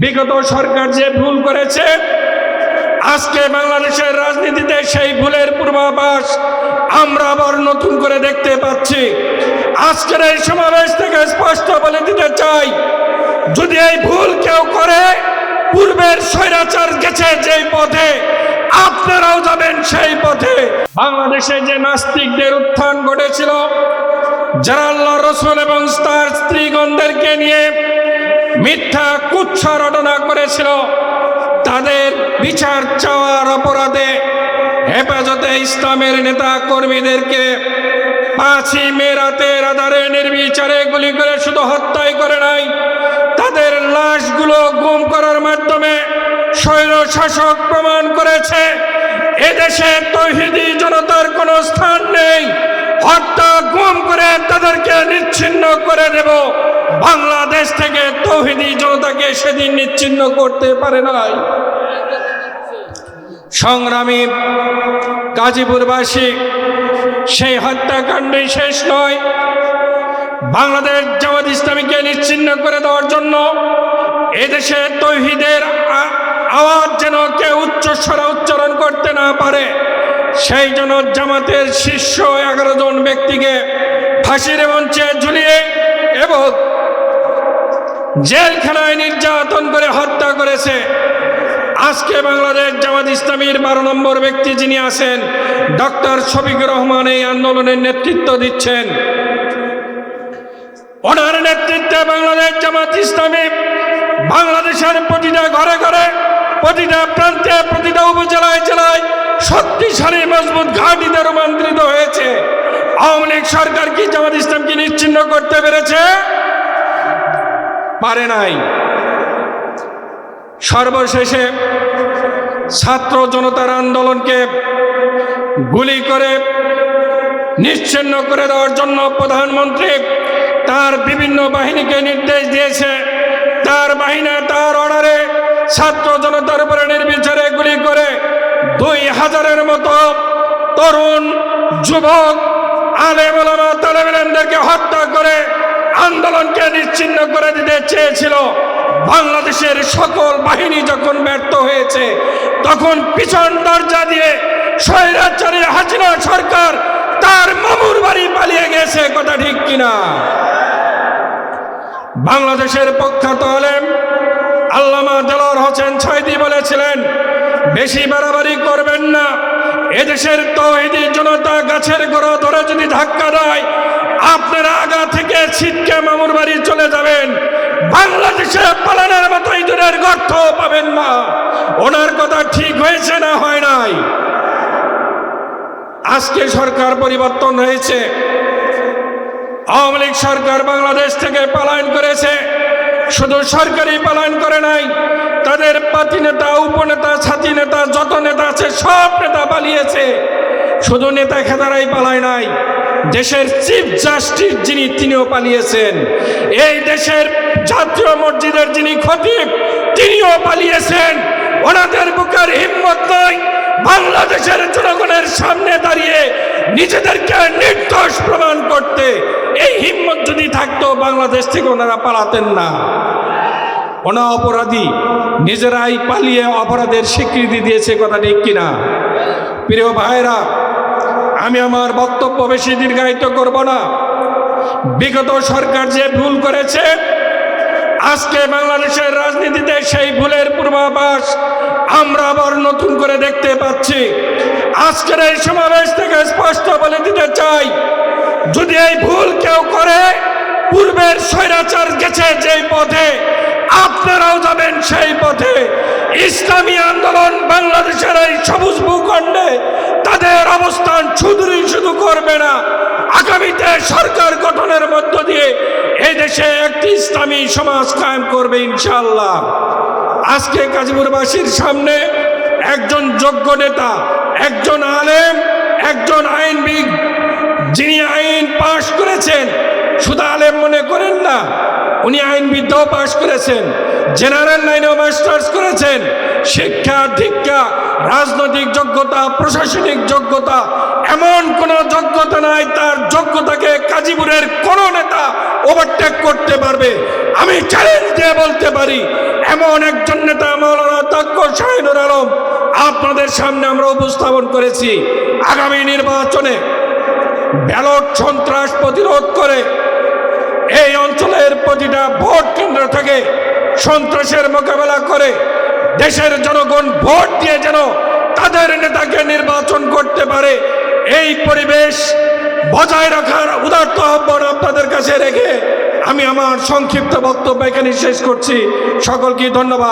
বিগত সরকার যে ভুল করেছে, আজকে বাংলাদেশের রাজনীতিতে সেই ভুলের পূর্বাভাস আমরা আবার নতুন করে দেখতে পাচ্ছি। আজকের এই সমাবেশ থেকে স্পষ্ট বলে দিতে চাই, যদি এই ভুল কেউ করে, পূর্বের স্বৈরাচার গেছে যেই পথে, আপনারাও যাবেন সেই পথে। বাংলাদেশে যে নাস্তিকদের উত্থান ঘটেছিল, যারা আল্লাহ রসুল এবং তার স্ত্রীগণদেরকে নিয়ে মিথ্যা কুচ্ছ রটনা করেছিল তাদের বিচার চাওয়ার অপরাধে হেফাজতে ইসলামের নেতা কর্মীদেরকে পাঁচই মে আধারে নির্বিচারে গুলি করে শুধু হত্যাই করে নাই। তাদের লাশগুলো গুম করার মাধ্যমে স্বৈর শাসক প্রমাণ করেছে, এদেশে তহিদি জনতার কোনো স্থান নেই। হত্যা গুম করে তাদেরকে নিচ্ছিন্ন করে দেব। বাংলাদেশ থেকে তৌহিদি জনতাকে সেদিন নিচ্ছিন্ন করতে পারে নাই। সংগ্রামী গাজীপুরবাসী, সেই হত্যাকাণ্ডই শেষ নয়। বাংলাদেশ জামাত ইসলামীকে নিচ্ছিন্ন করে দেওয়ার জন্য এদেশে তৌহিদের আওয়াজ যেন কেউ উচ্চস্বরে উচ্চারণ করতে না পারে, সেই জন্য জামাতের শীর্ষ এগারো জন ব্যক্তিকে ফাঁসির মঞ্চে ঝুলিয়ে জেলখানায় নির্যাতন করে হত্যা করেছে। আজকে বাংলাদেশ জামাত ইসলামীর বারো নম্বর ব্যক্তি যিনি আছেন, ডক্টর শফিকুর রহমান এই আন্দোলনের নেতৃত্ব দিচ্ছেন। ওনার নেতৃত্বে বাংলাদেশ জামাত ইসলামী বাংলাদেশের প্রতিটা ঘরে ঘরে, প্রতিটা প্রান্তে, প্রতিটা উপজেলায় জেলায় শক্তিশালী, মজবুত ঘাটিতে রূপান্তরিত হয়েছে। আওয়ামী লীগ সরকার কি জামাত ইসলামকে নিশ্চিন্ন করতে পেরেছে? পারে নাই। সর্বশেষে ছাত্র জনতার আন্দোলনকে গুলি করে, নিশ্চিন্ন করে দেওয়ার জন্য প্রধানমন্ত্রী তার বিভিন্ন বাহিনীকে নির্দেশ দিয়েছে। তার বাহিনী তার অর্ডারে ছাত্র জনতার উপরে নির্বিচারে গুলি করে দুই হাজারের মতো তরুণ, যুবক, আলেমা হত্যা করে আন্দোলনকে নিশ্চিন্ন করে দিতে চেয়েছিল বাংলাদেশের সকল বাহিনী যখন ব্যর্থ হয়েছে, তখন পিছন দরজা দিয়ে স্বৈরাচারী হাসিনা সরকার তার মামুর বাড়ি পালিয়ে গেছে, কথা ঠিক কিনা? বাংলাদেশের প্রখ্যাত আলেম আল্লামা দেলোয়ার হোসেন ছয়দি বলেছিলেন, বেশি বাড়াবাড়ি করবেন না। এদেশের তহিদি জনতা গাছের গোড়া ধরে যদি ধাক্কা দেয়, আপনারা আগা থেকে ছিটকে মামুর বাড়ি চলে যাবেন। বাংলাদেশে পালানোর মতো ইঁদুরের গর্ত পাবেন না। ওনার কথা ঠিক হয়েছে না হয় নাই? আজকে সরকার পরিবর্তন হয়েছে। আওয়ামী লীগ সরকার বাংলাদেশ থেকে পালায়ন করেছে। শুধু সরকারি পালায়ন করে নাই, তাদের পাতি নেতা, উপনেতা ছাতি নেতা, যত নেতা আছে, সব নেতা পালিয়েছে। শুধু নেতা খেতারাই পালায় নাই, দেশের চিফ জাস্টিস যিনি, তিনিও পালিয়েছেন। এই দেশের জাতীয় মসজিদের যিনি খতিব, তিনিও পালিয়েছেন। ওনাদের বুকের হিম্মত নয় বাংলাদেশের জনগণের সামনে দাঁড়িয়ে নিজেদেরকে নির্দোষ প্রমাণ করতে। এই হিম্মত যদি থাকতো, বাংলাদেশ থেকে ওনারা পালাতেন না। অপরাধী নিজেরাই পালিয়ে অপরাধের স্বীকৃতি দিয়েছে কথা ঠিক কিনা? প্রিয় ভাইরা আমি আমার বক্তব্য বেশি দীর্ঘায়িত করব না। বিগত সরকার যে ভুল করেছে, আজকে বাংলাদেশের রাজনীতিতে সেই ভুলের পূর্বাভাস আমরা আবার নতুন করে দেখতে পাচ্ছি। আজকের এই সমাবেশ থেকে স্পষ্ট বলে দিতে চাই, যদি এই ভুল কেউ করে, পূর্বের স্বৈরাচার গেছে যেই পথে আপনারাও যাবেন সেই পথে। ইসলামী আন্দোলন বাংলাদেশের এই সবুজ ভূখণ্ডে তাদের অবস্থান শুধুই শুধু করবে না। আগামীতে সরকার গঠনের মধ্য দিয়ে এই দেশে একটি ইসলামী সমাজ কায়েম করবে ইনশাল্লাহ আজকে গাজীপুরবাসীর সামনে একজন যোগ্য নেতা, একজন আলেম, একজন আইনবিদ যিনি আইন পাশ করেছেন শুধু আলেম মনে করেন না, উনি আইনবিদ্যাও পাশ করেছেন, জেনারেল লাইনেও মাস্টার্স করেছেন, শিক্ষা দীক্ষা রাজনৈতিক যোগ্যতা, প্রশাসনিক যোগ্যতা, এমন কোন যোগ্যতা নাই, তার যোগ্যতাকে কাজীপুরের কোন নেতা ওভারটেক করতে পারবে। আমি চ্যালেঞ্জ দিয়ে বলতে পারি, এমন একজন নেতা মৌলানা তাক্কর শাহিনুর আলম, আপনাদের সামনে আমরা উপস্থাপন করেছি। আগামী নির্বাচনে ব্যালট সন্ত্রাস প্রতিরোধ করে এই অঞ্চলের প্রতিটা ভোট কেন্দ্র থেকে সন্ত্রাসের মোকাবেলা করে দেশের জনগণ ভোট দিয়ে যেন তাদের নেতাকে নির্বাচন করতে পারে, এই পরিবেশ বজায় রাখার উদার্ত আহ্বান আপনাদের কাছে রেখে আমি আমার সংক্ষিপ্ত বক্তব্য এখানে শেষ করছি। সকলকে ধন্যবাদ।